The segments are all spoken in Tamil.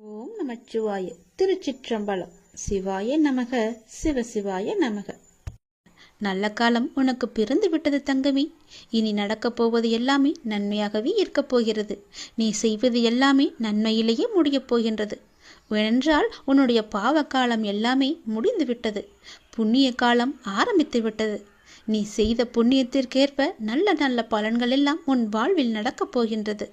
ஓம் நமச்சிவாய திருச்சிற்றம்பலம். சிவாய நமக சிவசிவாய நமக. நல்ல காலம் உனக்கு பிறந்து விட்டது தங்கமி. இனி நடக்கப் போவது எல்லாமே நன்மையாகவே இருக்கப் போகிறது. நீ செய்வது எல்லாமே நன்மையிலேயே முடியப் போகின்றது. ஏனென்றால் உன்னுடைய பாவ காலம் எல்லாமே முடிந்து விட்டது. புண்ணிய காலம் ஆரம்பித்து விட்டது. நீ செய்த புண்ணியத்திற்கேற்ப நல்ல நல்ல பலன்கள் எல்லாம் உன் வாழ்வில் நடக்கப் போகின்றது.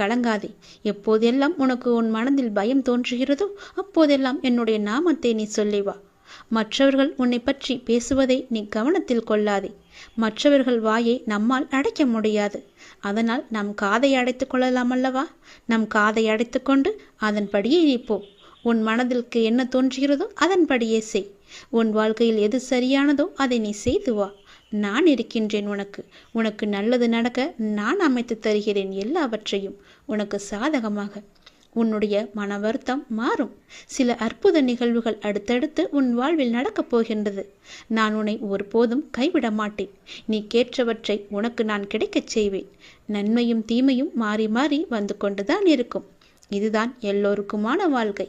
கலங்காதே. எப்போதெல்லாம் உனக்கு உன் மனதில் பயம் தோன்றுகிறதோ அப்போதெல்லாம் என்னுடைய நாமத்தை நீ சொல்லி வா மற்றவர்கள் உன்னை பற்றி பேசுவதை நீ கவனத்தில் கொள்ளாதே. மற்றவர்கள் வாயை நம்மால் அடைக்க முடியாது. அதனால் நம் காதை அடைத்துக் கொள்ளலாம் அல்லவா? நம் காதை அடைத்துக்கொண்டு அதன்படியே நீ போ உன் மனதிற்கு என்ன தோன்றுகிறதோ அதன்படியே செய். உன் வாழ்க்கையில் எது சரியானதோ அதை நீ செய்து வா. நான் இருக்கின்றேன் உனக்கு. உனக்கு நல்லது நடக்க நான் அமைத்து தருகிறேன் எல்லாவற்றையும். உனக்கு சாதகமாக. உன்னுடைய மன வருத்தம் மாறும். சில அற்புத நிகழ்வுகள் அடுத்தடுத்து உன் வாழ்வில் நடக்கப் போகின்றது. நான் உன்னை ஒருபோதும் கைவிட மாட்டேன். நீ கேட்டவற்றை உனக்கு நான் கிடைக்கச் செய்வேன். நன்மையும் தீமையும் மாறி மாறி வந்து கொண்டுதான் இருக்கும். இதுதான் எல்லோருக்குமான வாழ்க்கை.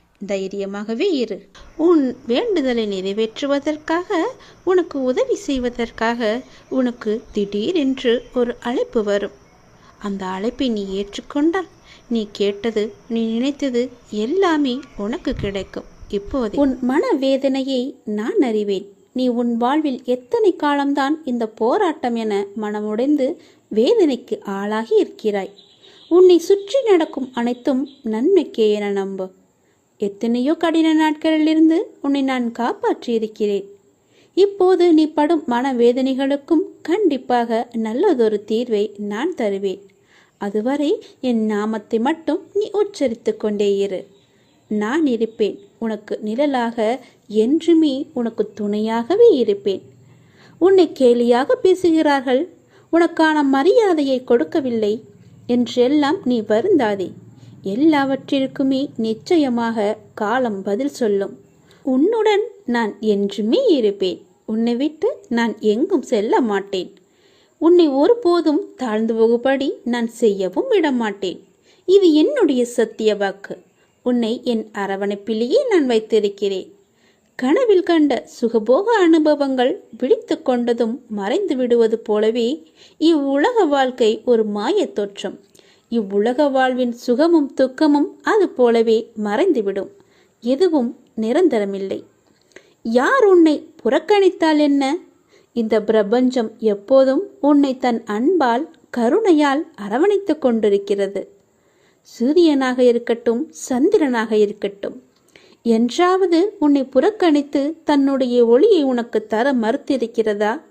தைரியமாகவே இரு. உன் வேண்டுதலை நிறைவேற்றுவதற்காக உனக்கு உதவி செய்வதற்காக உனக்கு திடீரென்று ஒரு அழைப்பு வரும். அந்த அழைப்பை நீ ஏற்றுக்கொண்டால் நீ கேட்டது நீ நினைத்தது எல்லாமே உனக்கு கிடைக்கும். இப்போது உன் மன வேதனையை நான் அறிவேன். நீ உன் வாழ்வில் எத்தனை காலம்தான் இந்த போராட்டம் என மனமுடைந்து வேதனைக்கு ஆளாகி இருக்கிறாய். உன்னை சுற்றி நடக்கும் அனைத்தும் நன்மைக்கே என நம்பு. எத்தனையோ கடின நாட்களிலிருந்து உன்னை நான் காப்பாற்றியிருக்கிறேன். இப்போது நீ படும் மனவேதனைகளுக்கும் கண்டிப்பாக நல்லதொரு தீர்வை நான் தருவேன். அதுவரை என் நாமத்தை மட்டும் நீ உச்சரித்து கொண்டே இரு. நான் இருப்பேன். உனக்கு நிழலாக என்றுமே உனக்கு துணையாகவே இருப்பேன். உன்னை கேலியாக பேசுகிறார்கள். உனக்கான மரியாதையை கொடுக்கவில்லை. என்றெல்லாம் நீ வருந்தாதே. எல்லாவற்றிற்குமே நிச்சயமாக காலம் பதில் சொல்லும். உன்னுடன் நான் என்றுமே இருப்பேன். உன்னை விட்டு நான் எங்கும் செல்ல மாட்டேன். உன்னை ஒருபோதும் தாழ்ந்து போகுபடி நான் செய்யவும் விடமாட்டேன். இது என்னுடைய சத்திய வாக்கு. உன்னை என் அரவணைப்பிலேயே நான் வைத்திருக்கிறேன். கனவில் கண்ட சுகபோக அனுபவங்கள் விழித்து கொண்டதும் மறைந்து விடுவது போலவே இவ்வுலக வாழ்க்கை ஒரு மாயத் தோற்றம். இவ்வுலக வாழ்வின் சுகமும் துக்கமும் அது போலவே மறைந்துவிடும். எதுவும் நிரந்தரமில்லை. யார் உன்னை புறக்கணித்தால் என்ன? இந்த பிரபஞ்சம் எப்போதும் உன்னை தன் அன்பால் கருணையால் அரவணைத்துக் கொண்டிருக்கிறது. சூரியனாக இருக்கட்டும் சந்திரனாக இருக்கட்டும். என்றாவது உன்னை புறக்கணித்து தன்னுடைய ஒளியை உனக்கு தர மறுத்திருக்கிறதா?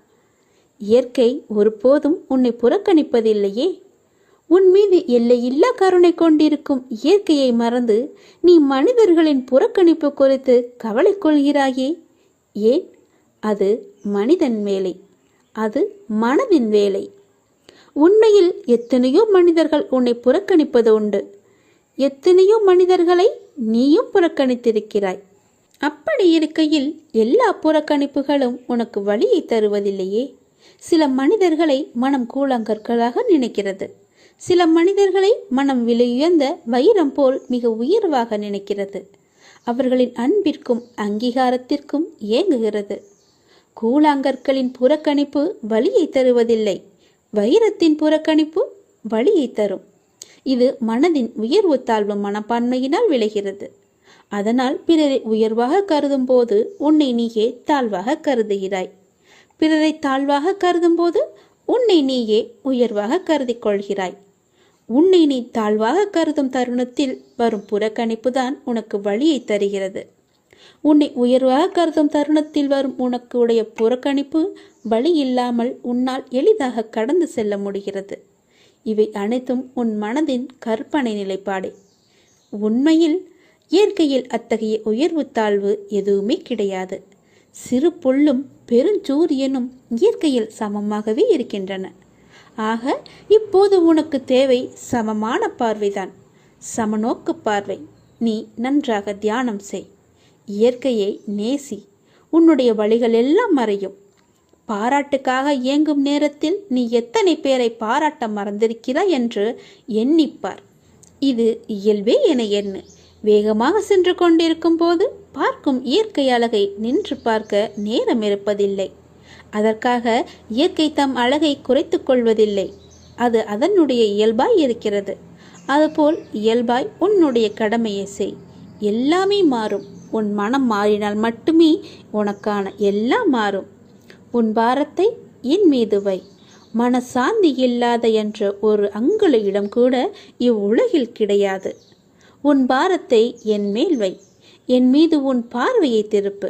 இயற்கை ஒருபோதும் உன்னை புறக்கணிப்பதில்லையே. உன் மீது எல்லையில்லா கருணை கொண்டிருக்கும் இயற்கையை மறந்து நீ மனிதர்களின் புறக்கணிப்பு குறித்து கவலை கொள்கிறாயே? ஏன்? அது மனிதன் வேலை. அது மனதின் வேலை. உண்மையில் எத்தனையோ மனிதர்கள் உன்னை புறக்கணிப்பது உண்டு. எத்தனையோ மனிதர்களை நீயும் புறக்கணித்திருக்கிறாய். அப்படி இருக்கையில் எல்லா புறக்கணிப்புகளும் உனக்கு வழியை தருவதில்லையே. சில மனிதர்களை மனம் கூழாங்கற்களாக நினைக்கிறது. சில மனிதர்களை மனம் விலையுயர்ந்த வைரம் போல் மிக உயர்வாக நினைக்கிறது. அவர்களின் அன்பிற்கும் அங்கீகாரத்திற்கும் ஏங்குகிறது. கூழாங்கற்களின் புறக்கணிப்பு வழியை தருவதில்லை. வைரத்தின் புறக்கணிப்பு வழியை தரும். இது மனதின் உயர்வு தாழ்வு மனப்பான்மையினால் விளைகிறது. அதனால் பிறரை உயர்வாக கருதும் போது உன்னை நீயே தாழ்வாக கருதுகிறாய். பிறரை தாழ்வாக கருதும் போது உன்னை நீயே உயர்வாக கருதி கொள்கிறாய். உன்னை நீ தாழ்வாக கருதும் தருணத்தில் வரும் புறக்கணிப்பு தான் உனக்கு வழியை தருகிறது. உன்னை உயர்வாக கருதும் தருணத்தில் வரும் உனக்கு உடைய புறக்கணிப்பு வழி இல்லாமல் உன்னால் எளிதாக கடந்து செல்ல முடிகிறது. இவை அனைத்தும் உன் மனதின் கற்பனை நிலைப்பாடே. உண்மையில் இயற்கையில் அத்தகைய உயர்வு தாழ்வு எதுவுமே கிடையாது. சிறு புல்லும் பெருஞ்சூரியனும் இயற்கையில் சமமாகவே இருக்கின்றன. ஆக இப்போது உனக்கு தேவை சமமான பார்வைதான். சமநோக்கு பார்வை. நீ நன்றாக தியானம் செய். இயற்கையை நேசி. உன்னுடைய வழிகள் எல்லாம் மறையும். பாராட்டுக்காக இயங்கும் நேரத்தில் நீ எத்தனை பேரை பாராட்ட மறந்திருக்கிறாய் என்று எண்ணிப்பார். இது இயல்பே என எண்ணு. வேகமாக சென்று கொண்டிருக்கும் போது பார்க்கும் இயற்கை அழகை நின்று பார்க்க நேரம் இருப்பதில்லை அதற்காக இயற்கை தம் அழகை குறைத்து கொள்வதில்லை. அது அதனுடைய இயல்பாய் இருக்கிறது. அதுபோல் இயல்பாய் உன்னுடைய கடமையை செய். எல்லாமே மாறும். உன் மனம் மாறினால் மட்டுமே உனக்கான எல்லாம் மாறும். உன் பாரத்தை என் மீது வை. மனசாந்தி இல்லாத என்ற ஒரு அங்குல இடம் கூட இவ்வுலகில் கிடையாது. உன் பாரத்தை என் மேல் வை. என் மீது உன் பார்வையை திருப்பு.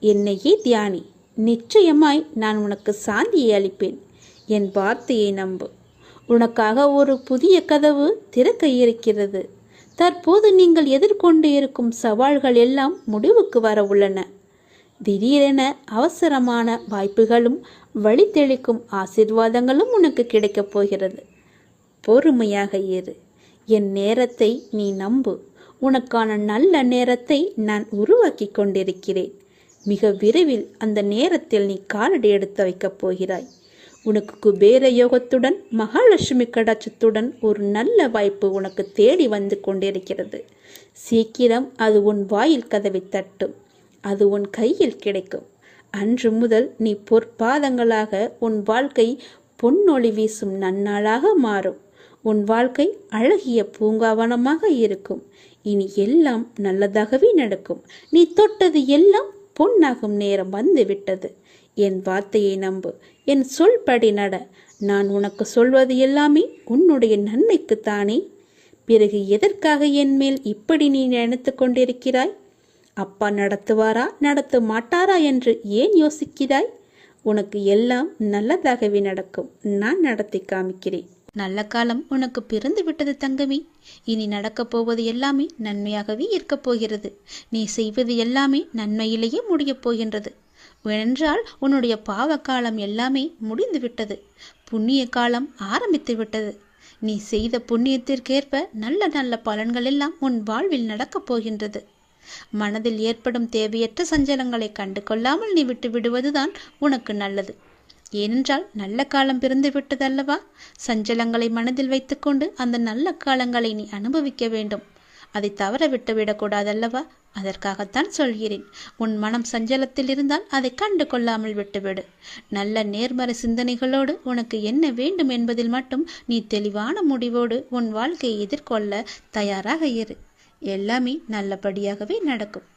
என்னையே தியானி. நிச்சயமாய் நான் உனக்கு சாந்தியை அளிப்பேன். என் வார்த்தையை நம்பு. உனக்காக ஒரு புதிய கதவு திறக்க இருக்கிறது. தற்போது நீங்கள் எதிர்கொண்டு இருக்கும் சவால்கள் எல்லாம் முடிவுக்கு வர உள்ளன. திடீரென அவசரமான வாய்ப்புகளும் வழித்தெளிக்கும் ஆசிர்வாதங்களும் உனக்கு கிடைக்கப் போகிறது. பொறுமையாக இரு. என் நேரத்தை நீ நம்பு. உனக்கான நல்ல நேரத்தை நான் உருவாக்கி கொண்டிருக்கிறேன். மிக விரைவில் அந்த நேரத்தில் நீ காலடி எடுத்து வைக்கப் போகிறாய். உனக்கு குபேர யோகத்துடன் மகாலட்சுமி கடாட்சத்துடன் ஒரு நல்ல வாய்ப்பு உனக்கு தேடி வந்து கொண்டிருக்கிறது. சீக்கிரம் அது உன் வாயில் கதவை தட்டும். அது உன் கையில் கிடைக்கும். அன்று முதல் நீ பொற்பாதங்களாக உன் வாழ்க்கை பொன்னொளி வீசும் நன்னாளாக மாறும். உன் வாழ்க்கை அழகிய பூங்காவனமாக இருக்கும். இனி எல்லாம் நல்லதாகவே நடக்கும். நீ தொட்டது எல்லாம் பொன்னாகும் நேரம் வந்து விட்டது என் வார்த்தையை நம்பு. என் சொல்படி நட. நான் உனக்கு சொல்வது எல்லாமே உன்னுடைய நன்மைக்குத்தானே? பிறகு எதற்காக என் மேல் இப்படி நீ நினைத்து கொண்டிருக்கிறாய்? அப்பா நடத்துவாரா? நடத்த மாட்டாரா என்று ஏன் யோசிக்கிறாய்? உனக்கு எல்லாம் நல்லதாகவே நடக்கும். நான் நடத்தி காமிக்கிறேன். நல்ல காலம் உனக்கு பிறந்து விட்டது தங்கமி. இனி நடக்கப் போவது எல்லாமே நன்மையாகவே இருக்கப் போகிறது. நீ செய்வது எல்லாமே நன்மையிலேயே முடியப் போகின்றது. என்றால் உன்னுடைய பாவ காலம் எல்லாமே முடிந்து விட்டது. புண்ணிய காலம் ஆரம்பித்து விட்டது. நீ செய்த புண்ணியத்திற்கேற்ப நல்ல நல்ல பலன்கள் எல்லாம் உன் வாழ்வில் நடக்கப் போகின்றது. மனதில் ஏற்படும் தேவையற்ற சஞ்சலங்களை கண்டு கொள்ளாமல் நீ விட்டு விடுவதுதான் உனக்கு நல்லது. ஏனென்றால் நல்ல காலம் பிறந்து விட்டதல்லவா? சஞ்சலங்களை மனதில் வைத்துக்கொண்டு அந்த நல்ல காலங்களை நீ அனுபவிக்க வேண்டும். அதை தவற விட்டு விடக்கூடாதல்லவா? அதற்காகத்தான் சொல்கிறேன். உன் மனம் சஞ்சலத்தில் இருந்தால் அதை கண்டு கொள்ளாமல் விட்டுவிடு. நல்ல நேர்மறை சிந்தனைகளோடு உனக்கு என்ன வேண்டும் என்பதில் மட்டும் நீ தெளிவான முடிவோடு உன் வாழ்க்கையை எதிர்கொள்ள தயாராக இரு. எல்லாமே நல்லபடியாகவே நடக்கும்.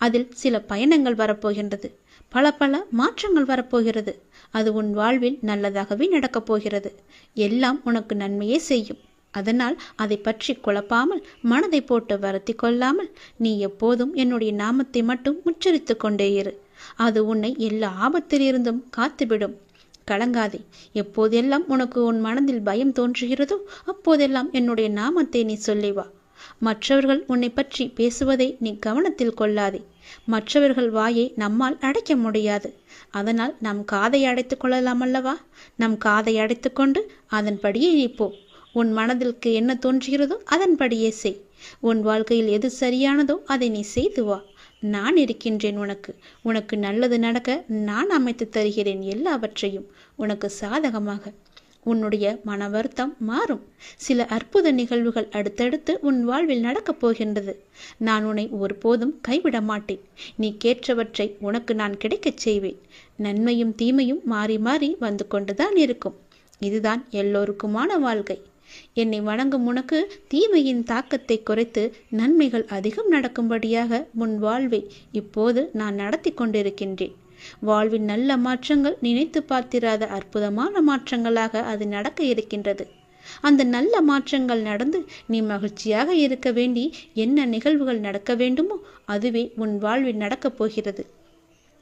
அதில் சில பயணங்கள் வரப்போகின்றது. பல பல மாற்றங்கள் வரப்போகிறது. அது உன் வாழ்வில் நல்லதாகவே நடக்கப் போகிறது. எல்லாம் உனக்கு நன்மையே செய்யும். அதனால் அதை பற்றி குழப்பாமல் மனதை போட்டு வருத்தி கொள்ளாமல் நீ எப்போதும் என்னுடைய நாமத்தை மட்டும் உச்சரித்து கொண்டே இரு. அது உன்னை எல்லா ஆபத்திலிருந்தும் காத்துவிடும். கலங்காதே. எப்போதெல்லாம் உனக்கு உன் மனதில் பயம் தோன்றுகிறதோ அப்போதெல்லாம் என்னுடைய நாமத்தை நீ சொல்லி வா மற்றவர்கள் உன்னை பற்றி பேசுவதை நீ கவனத்தில் கொள்ளாதே. மற்றவர்கள் வாயை நம்மால் அடைக்க முடியாது. அதனால் நம் காதை அடைத்துக் கொள்ளலாம் அல்லவா? நம் காதை அடைத்துக்கொண்டு அதன்படியே இப்போ உன் மனதிற்கு என்ன தோன்றுகிறதோ அதன்படியே செய். உன் வாழ்க்கையில் எது சரியானதோ அதை நீ செய்து வா. நான் இருக்கின்றேன் உனக்கு. உனக்கு நல்லது நடக்க நான் அமைத்து தருகிறேன் எல்லாவற்றையும். உனக்கு சாதகமாக. உன்னுடைய மன வருத்தம் மாறும். சில அற்புத நிகழ்வுகள் அடுத்தடுத்து உன் வாழ்வில் நடக்கப் போகின்றது. நான் உன்னை ஒருபோதும் கைவிட மாட்டேன். நீ கேட்டவற்றை உனக்கு நான் கிடைக்கச் செய்வேன். நன்மையும் தீமையும் மாறி மாறி வந்து கொண்டுதான் இருக்கும். இதுதான் எல்லோருக்குமான வாழ்க்கை. என்னை வணங்கும் உனக்கு தீமையின் தாக்கத்தை குறைத்து நன்மைகள் அதிகம் நடக்கும்படியாக உன் வாழ்வை இப்போது நான் நடத்தி கொண்டிருக்கின்றேன். வாழ்வின் நல்ல மாற்றங்கள் நினைத்து பார்த்திராத அற்புதமான மாற்றங்களாக அது நடக்க இருக்கின்றது. அந்த நல்ல மாற்றங்கள் நடந்து நீ மகிழ்ச்சியாக இருக்க வேண்டி என்ன நிகழ்வுகள் நடக்க வேண்டுமோ அதுவே உன் வாழ்வில் நடக்கப் போகிறது.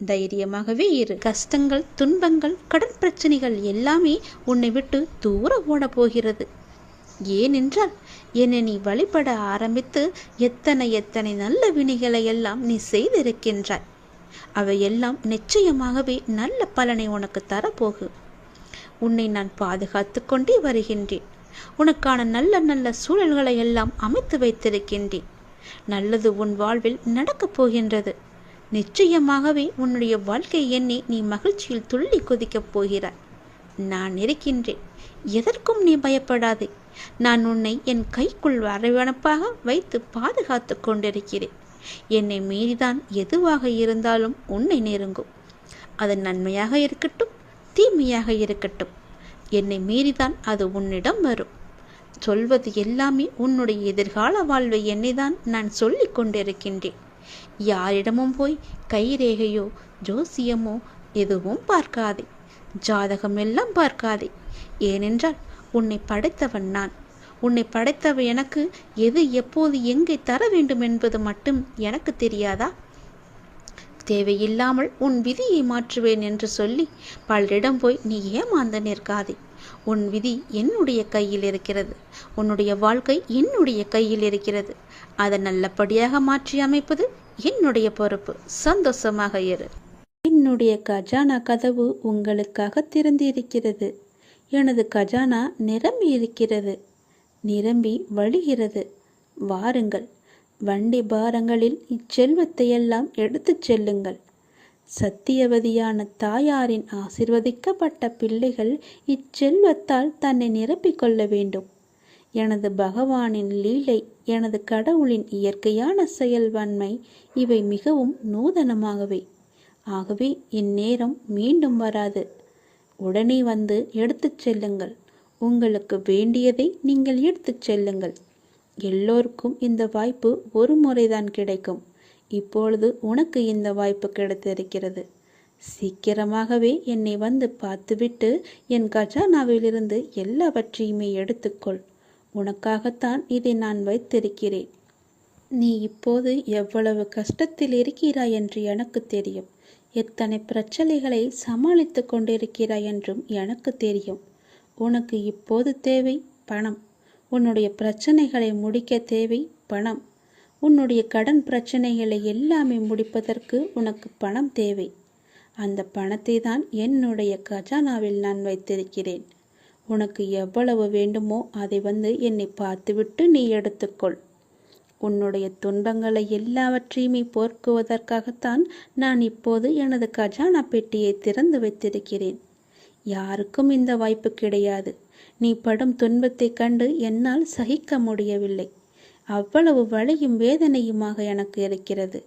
தைரியமாகவே இரு. கஷ்டங்கள் துன்பங்கள் கடன் பிரச்சனைகள் எல்லாமே உன்னை விட்டு தூர ஓட போகிறது ஏனென்றால் என்னை நீ வழிபட ஆரம்பித்து எத்தனை எத்தனை நல்ல வினைகளை எல்லாம் நீ செய்திருக்கின்றாய். அவையெல்லாம் நிச்சயமாகவே நல்ல பலனை உனக்கு தரப்போகு. உன்னை நான் பாதுகாத்து கொண்டே வருகின்றேன். உனக்கான நல்ல நல்ல சூழல்களை எல்லாம் அமைத்து வைத்திருக்கின்றேன். நல்லது உன் வாழ்வில் நடக்கப் போகின்றது. நிச்சயமாகவே உன்னுடைய வாழ்க்கை எண்ணி நீ மகிழ்ச்சியில் துள்ளி குதிக்கப் போகிறாய். நான் இருக்கின்றேன். எதற்கும் நீ பயப்படாதே. நான் உன்னை என் கைக்குள் வரவணப்பாக வைத்து பாதுகாத்து கொண்டிருக்கிறேன். என்னை மீறிதான் எதுவாக இருந்தாலும் உன்னை நெருங்கும். அது நன்மையாக இருக்கட்டும் தீமையாக இருக்கட்டும். என்னை மீறிதான் அது உன்னிடம் வரும். சொல்வது எல்லாமே உன்னுடைய எதிர்கால வாழ்வை என்னைதான் நான் சொல்லிக் கொண்டிருக்கின்றேன். யாரிடமும் போய் கைரேகையோ ஜோசியமோ எதுவும் பார்க்காதே. ஜாதகம் எல்லாம் பார்க்காதே. ஏனென்றால் உன்னை படைத்தவன் நான். உன்னை படைத்தவ எனக்கு எது எப்போது எங்கே தர வேண்டும் என்பது மட்டும் எனக்கு தெரியாதா? தேவையில்லாமல் உன் விதியை மாற்றுவேன் என்று சொல்லி பலரிடம் போய் நீ ஏமாந்து நிற்காதே. உன் விதி என்னுடைய கையில் இருக்கிறது. உன்னுடைய வாழ்க்கை என்னுடைய கையில் இருக்கிறது. அதை நல்லபடியாக மாற்றி அமைப்பது என்னுடைய பொறுப்பு. சந்தோஷமாக இரு. என்னுடைய கஜானா கதவு உங்களுக்காக திறந்திருக்கிறது. எனது கஜானா நிரம்பி இருக்கிறது. நிரம்பி வழிகிறது. வாருங்கள். வண்டி பாரங்களில் இச்செல்வத்தையெல்லாம் எடுத்துச் செல்லுங்கள். சத்தியவதியான தாயாரின் ஆசிர்வதிக்கப்பட்ட பிள்ளைகள் இச்செல்வத்தால் தன்னை நிரப்பிக் கொள்ள வேண்டும். எனது பகவானின் லீலை எனது கடவுளின் இயற்கையான செயல்வன்மை இவை மிகவும் நூதனமாகவே. ஆகவே இந்நேரம் மீண்டும் வராது. உடனே வந்து எடுத்துச் செல்லுங்கள். உங்களுக்கு வேண்டியதை நீங்கள் எடுத்துச் செல்லுங்கள். எல்லோருக்கும் இந்த வாய்ப்பு ஒரு முறைதான் கிடைக்கும். இப்பொழுது உனக்கு இந்த வாய்ப்பு கிடைத்திருக்கிறது. சீக்கிரமாகவே என்னை வந்து பார்த்துவிட்டு என் கஜானாவிலிருந்து எல்லாவற்றையுமே எடுத்துக்கொள். உனக்காகத்தான் இதை நான் வைத்திருக்கிறேன். நீ இப்போது எவ்வளவு கஷ்டத்தில் இருக்கிறாய் என்று எனக்கு தெரியும். எத்தனை பிரச்சனைகளை சமாளித்து கொண்டிருக்கிறாய் என்றும் எனக்கு தெரியும். உனக்கு இப்போது தேவை பணம். உன்னுடைய பிரச்சனைகளை முடிக்க தேவை பணம். உன்னுடைய கடன் பிரச்சனைகளை எல்லாமே முடிப்பதற்கு உனக்கு பணம் தேவை. அந்த பணத்தை தான் என்னுடைய கஜானாவில் நான் வைத்திருக்கிறேன். உனக்கு எவ்வளவு வேண்டுமோ அதை வந்து என்னை பார்த்துவிட்டு நீ எடுத்துக்கொள். உன்னுடைய துன்பங்களை எல்லாவற்றையுமே போர்க்குவதற்காகத்தான் நான் இப்போது எனது கஜானா பெட்டியை திறந்து வைத்திருக்கிறேன். யாருக்கும் இந்த வாய்ப்பு கிடையாது. நீ படும் துன்பத்தைக் கண்டு என்னால் சகிக்க முடியவில்லை. அவ்வளவு வலியும் வேதனையுமாக எனக்கு இருக்கிறது.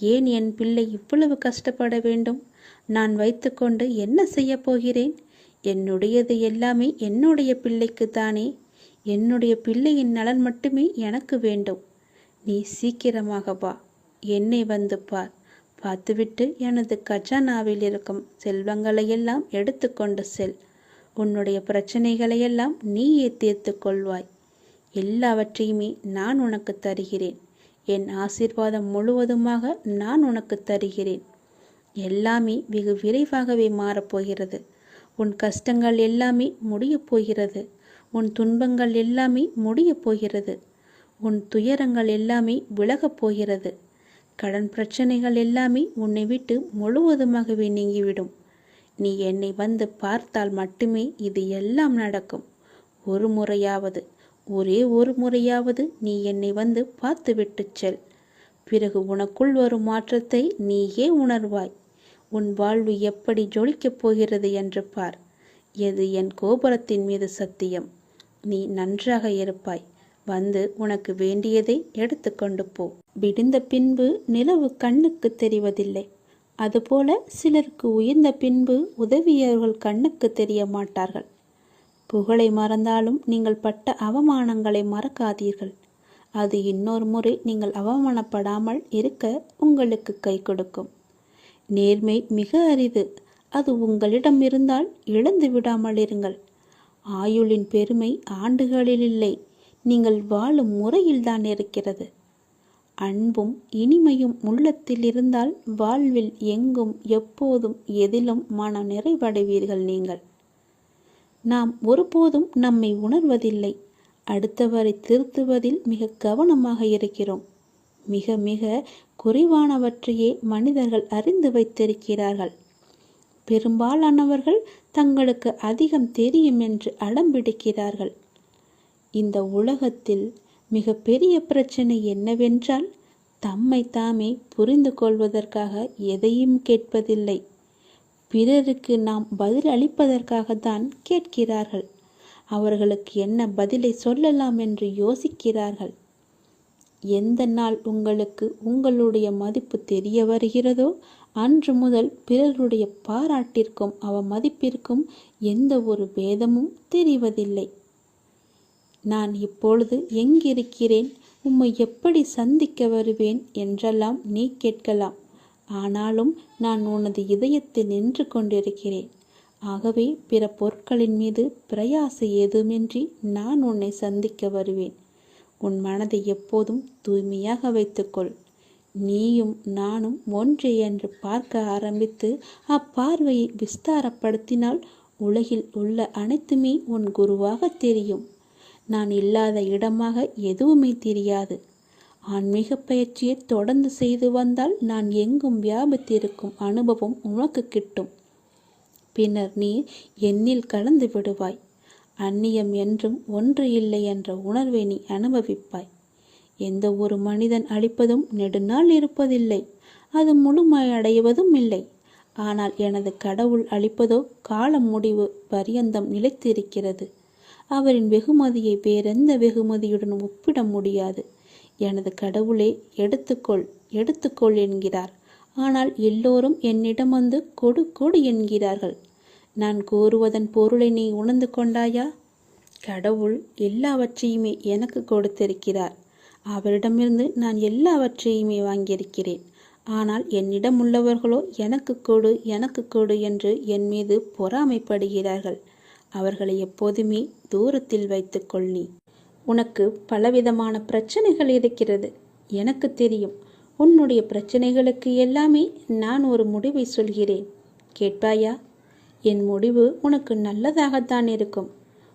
ஏன் என் பிள்ளை இவ்வளவு கஷ்டப்பட வேண்டும்? நான் வைத்துக்கொண்டு என்ன செய்யப் போகிறேன்? என்னுடையது எல்லாமே என்னுடைய பிள்ளைக்கு தானே. என்னுடைய பிள்ளையின் நலன் மட்டுமே எனக்கு வேண்டும். நீ சீக்கிரமாக வா. என்னை வந்து பார். பார்த்துவிட்டு எனது கஜானாவில் இருக்கும் செல்வங்களையெல்லாம் எடுத்துக்கொண்டு செல். உன்னுடைய பிரச்சனைகளையெல்லாம் நீயே தீர்த்து கொள்வாய். எல்லாவற்றையுமே நான் உனக்கு தருகிறேன். என் ஆசீர்வாதம் முழுவதுமாக நான் உனக்கு தருகிறேன். எல்லாமே வெகு விரைவாகவே மாறப்போகிறது உன் கஷ்டங்கள் எல்லாமே முடியப் போகிறது. உன் துன்பங்கள் எல்லாமே முடியப் போகிறது. உன் துயரங்கள் எல்லாமே விலகப் போகிறது. கடன் பிரச்சனைகள் எல்லாமே உன்னை விட்டு முழுவதுமாகவே நீங்கிவிடும். நீ என்னை வந்து பார்த்தால் மட்டுமே இது எல்லாம் நடக்கும். ஒரு முறையாவது ஒரே ஒரு முறையாவது நீ என்னை வந்து பார்த்துவிட்டுச் செல். பிறகு உனக்குள் வரும் மாற்றத்தை நீயே உணர்வாய். உன் வாழ்வு எப்படி ஜொலிக்கப் போகிறது என்று பார். எது என் கோபுரத்தின் மீது சத்தியம்? நீ நன்றாக இருப்பாய். வந்து உனக்கு வேண்டியதை எடுத்துக்கொண்டு போ. விடிந்த பின்பு நிலவு கண்ணுக்கு தெரிவதில்லை. அதுபோல சிலருக்கு உயர்ந்த பின்பு உதவியவர்கள் கண்ணுக்கு தெரிய மாட்டார்கள். புகழை மறந்தாலும் நீங்கள் பட்ட அவமானங்களை மறக்காதீர்கள். அது இன்னொரு முறை நீங்கள் அவமானப்படாமல் இருக்க உங்களுக்கு கை கொடுக்கும். நேர்மை மிக அரிது. அது உங்களிடம் இருந்தால் இழந்து விடாமல் இருங்கள். ஆயுளின் பெருமை ஆண்டுகளில் இல்லை. நீங்கள் வாழும் முறையில்தான் இருக்கிறது. அன்பும் இனிமையும் உள்ளத்தில் இருந்தால் வாழ்வில் எங்கும் எப்போதும் எதிலும் மன நிறைவடைவீர்கள் நீங்கள். நாம் ஒருபோதும் நம்மை உணர்வதில்லை. அடுத்தவரை திருத்துவதில் மிக கவனமாக இருக்கிறோம். மிக மிக குறைவானவற்றையே மனிதர்கள் அறிந்து வைத்திருக்கிறார்கள். பெரும்பாலானவர்கள் தங்களுக்கு அதிகம் தெரியும் என்று அடம்பிடிக்கிறார்கள் இந்த உலகத்தில் மிக பெரிய பிரச்சனை என்னவென்றால் தம்மை தாமே புரிந்து கொள்வதற்காக எதையும் கேட்பதில்லை. பிறருக்கு நாம் பதில் அளிப்பதற்காகத்தான் கேட்கிறார்கள். அவர்களுக்கு என்ன பதிலை சொல்லலாம் என்று யோசிக்கிறார்கள். எந்த நாள் உங்களுக்கு உங்களுடைய மதிப்பு தெரிய வருகிறதோ அன்று முதல் பிறருடைய பாராட்டிற்கும் அவ மதிப்பிற்கும் எந்த ஒரு பேதமும் தெரிவதில்லை. நான் இப்பொழுது எங்கிருக்கிறேன்? உம்மை எப்படி சந்திக்க வருவேன்? என்றெல்லாம் நீ கேட்கலாம். ஆனாலும் நான் உனது இதயத்தில் நின்று கொண்டிருக்கிறேன். ஆகவே பிற பொருட்களின் மீது பிரயாசை ஏதுமின்றி நான் உன்னை சந்திக்க வருவேன். உன் மனதை எப்போதும் தூய்மையாக வைத்துக்கொள். நீயும் நானும் ஒன்று என்று பார்க்க ஆரம்பித்து அப்பார்வையை விஸ்தாரப்படுத்தினால் உலகில் உள்ள அனைத்துமே உன் குருவாக தெரியும். நான் இல்லாத இடமாக எதுவுமே தெரியாது. ஆன்மீக பயிற்சியை தொடர்ந்து செய்து வந்தால் நான் எங்கும் வியாபித்திருக்கும் அனுபவம் உனக்கு கிட்டும். பின்னர் நீ என்னில் கலந்து விடுவாய். அந்நியம் என்றும் ஒன்று இல்லை என்ற உணர்வை நீ அனுபவிப்பாய். எந்த ஒரு மனிதன் அழிப்பதும் நெடுநாள் இருப்பதில்லை. அது முழுமையடைவதும் இல்லை. ஆனால் எனது கடவுள் அளிப்பதோ காலம் முடிவு பரியந்தம் நிலைத்திருக்கிறது. அவரின் வெகுமதியை வேறெந்த வெகுமதியுடன் ஒப்பிட முடியாது. எனது கடவுளே எடுத்துக்கொள் எடுத்துக்கொள் என்கிறார். ஆனால் எல்லோரும் என்னிடம் வந்து கொடு கொடு என்கிறார்கள். நான் கூறுவதன் பொருளை நீ உணர்ந்து கொண்டாயா? கடவுள் எல்லாவற்றையுமே எனக்கு கொடுத்திருக்கிறார். அவரிடமிருந்து நான் எல்லாவற்றையுமே வாங்கியிருக்கிறேன். ஆனால் என்னிடம் உள்ளவர்களோ எனக்கு கொடு எனக்கு கொடு என்று என் மீது பொறாமைப்படுகிறார்கள். அவர்களை எப்போதுமே தூரத்தில் வைத்துக்கொள் நீ. உனக்கு பலவிதமான பிரச்சனைகள் இருக்கிறது. எனக்கு தெரியும். உன்னுடைய பிரச்சனைகளுக்கு எல்லாமே நான் ஒரு முடிவை சொல்கிறேன். கேட்பாயா? என் முடிவு உனக்கு நல்லதாகத்தான் இருக்கும்.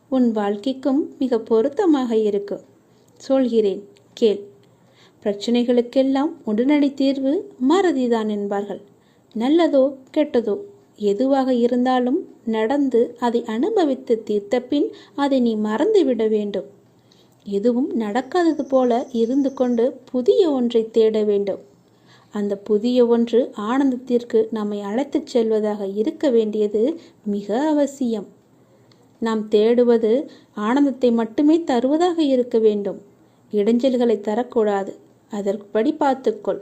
உன் வாழ்க்கைக்கும் மிக பொருத்தமாக இருக்கும் சொல்கிறேன். கேள். பிரச்சனைகளுக்கெல்லாம் உடனடி தீர்வு மறதிதான் என்பார்கள். நல்லதோ கெட்டதோ எதுவாக இருந்தாலும் நடந்து அதை அனுபவித்து தீர்த்த பின் அதை நீ மறந்துவிட வேண்டும். எதுவும் நடக்காதது போல இருந்து கொண்டு புதிய ஒன்றை தேட வேண்டும். அந்த புதிய ஒன்று ஆனந்தத்திற்கு நம்மை அழைத்துச் செல்வதாக இருக்க வேண்டியது மிக அவசியம். நாம் தேடுவது ஆனந்தத்தை மட்டுமே தருவதாக இருக்க வேண்டும். இடைஞ்சல்களை தரக்கூடாது. அதற்படி பார்த்துக்கொள்.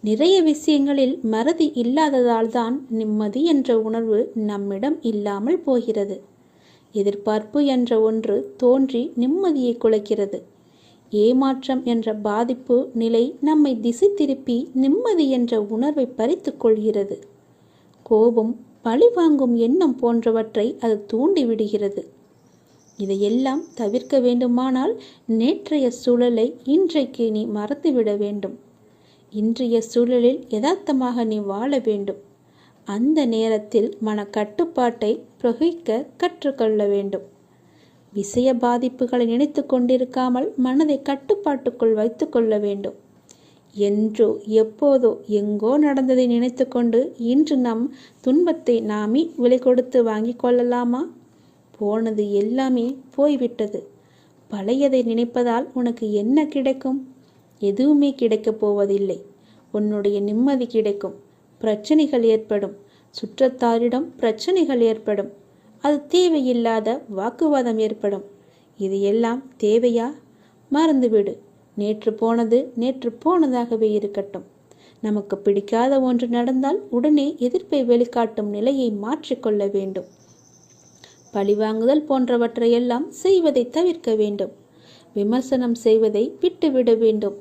நிறைய விஷயங்களில் மறதி இல்லாததால் தான் நிம்மதி என்ற உணர்வு நம்மிடம் இல்லாமல் போகிறது. எதிர்பார்ப்பு என்ற ஒன்று தோன்றி நிம்மதியை குலைக்கிறது. ஏமாற்றம் என்ற பாதிப்பு நிலை நம்மை திசை திருப்பி நிம்மதி என்ற உணர்வை பறித்து கொள்கிறது. கோபம் பழிவாங்கும் எண்ணம் போன்றவற்றை அது தூண்டிவிடுகிறது இதையெல்லாம் தவிர்க்க வேண்டுமானால் நேற்றைய சூழலை இன்றைக்கு நீ மறந்துவிட வேண்டும். இன்றைய சூழலில் யதார்த்தமாக நீ வாழ வேண்டும். அந்த நேரத்தில் மன கட்டுப்பாட்டை பிரகிக்க கற்றுக்கொள்ள வேண்டும். விஷய பாதிப்புகளை நினைத்து கொண்டிருக்காமல் மனதை கட்டுப்பாட்டுக்குள் வைத்துக்கொள்ள வேண்டும். என்றோ எப்போதோ எங்கோ நடந்ததை நினைத்து கொண்டு இன்று நம் துன்பத்தை நாமே விலை கொடுத்து வாங்கி கொள்ளலாமா? போனது எல்லாமே போய்விட்டது. பழையதை நினைப்பதால் உனக்கு என்ன கிடைக்கும்? எதுவுமே கிடைக்கப் போவதில்லை. உன்னுடைய நிம்மதி கிடைக்கும். பிரச்சனைகள் ஏற்படும். சுற்றத்தாரிடம் பிரச்சனைகள் ஏற்படும். அது தேவையில்லாத வாக்குவாதம் ஏற்படும். இது எல்லாம் தேவையா? மறந்துவிடு. நேற்று போனது நேற்று போனதாகவே இருக்கட்டும். நமக்கு பிடிக்காத ஒன்று நடந்தால் உடனே எதிர்ப்பை வெளிக்காட்டும் நிலையை மாற்றிக்கொள்ள வேண்டும். பழிவாங்குதல் போன்றவற்றையெல்லாம் செய்வதை தவிர்க்க வேண்டும். விமர்சனம் செய்வதை விட்டுவிட வேண்டும்.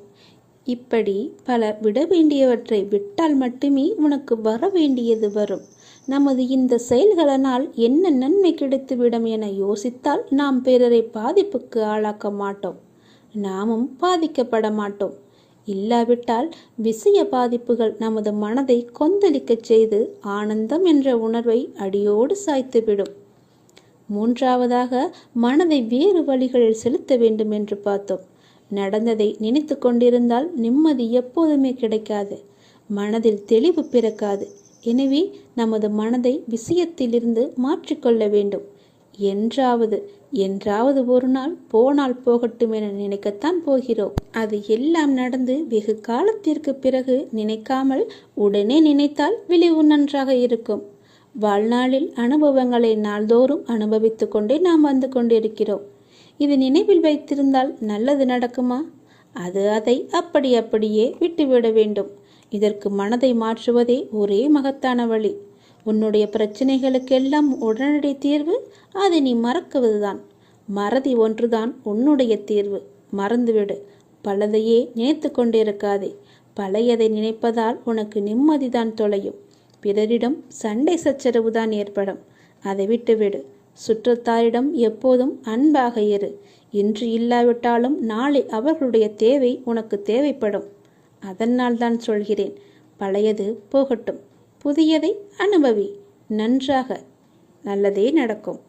இப்படி பல விட வேண்டியவற்றை விட்டால் மட்டுமே உனக்கு வர வேண்டியது வரும். நமது இந்த செயல்களினால் என்ன நன்மை கிடைத்துவிடும் என யோசித்தால் நாம் பிறரை பாதிப்புக்கு ஆளாக்க மாட்டோம். நாமும் பாதிக்கப்பட மாட்டோம். இல்லாவிட்டால் விஷய பாதிப்புகள் நமது மனதை கொந்தளிக்கச் செய்து ஆனந்தம் என்ற உணர்வை அடியோடு சாய்த்துவிடும். மூன்றாவதாக மனதை வேறு வழிகளில் செலுத்த வேண்டும் என்று பார்த்தோம். நடந்ததை நினைத்து கொண்டிருந்தால் நிம்மதி எப்போதுமே கிடைக்காது. மனதில் தெளிவு பிறக்காது. எனவே நமது மனதை விஷயத்திலிருந்து மாற்றிக்கொள்ள வேண்டும். என்றாவது என்றாவது ஒரு நாள் போனால் போகட்டும் என நினைக்கத்தான் போகிறோம். அது எல்லாம் நடந்து வெகு காலத்திற்கு பிறகு நினைக்காமல் உடனே நினைத்தால் விளைவு நன்றாக இருக்கும். வாழ்நாளில் அனுபவங்களை நாள்தோறும் அனுபவித்து கொண்டே நாம் வந்து கொண்டிருக்கிறோம். இது நினைவில் வைத்திருந்தால் நல்லது நடக்குமா? அது அதை அப்படி அப்படியே விட்டுவிட வேண்டும். இதற்கு மனதை மாற்றுவதே ஒரே மகத்தான வழி. உன்னுடைய பிரச்சனைகளுக்கெல்லாம் உடனடி தீர்வு அதை நீ மறக்குவதுதான். மறதி ஒன்றுதான் உன்னுடைய தீர்வு. மறந்துவிடு. பலதையே நினைத்து கொண்டிருக்காதே. பழையதை நினைப்பதால் உனக்கு நிம்மதிதான் தொலையும். பிறரிடம் சண்டை சச்சரவு தான் ஏற்படும். அதை விட்டுவிடு. சுற்றத்தாரிடம் எப்போதும் அன்பாக இரு. இன்று இல்லாவிட்டாலும் நாளை அவர்களுடைய தேவை உனக்கு தேவைப்படும். அதனால் தான் சொல்கிறேன் பழையது போகட்டும். புதியதை அனுபவி. நன்றாக. நல்லதே நடக்கும்.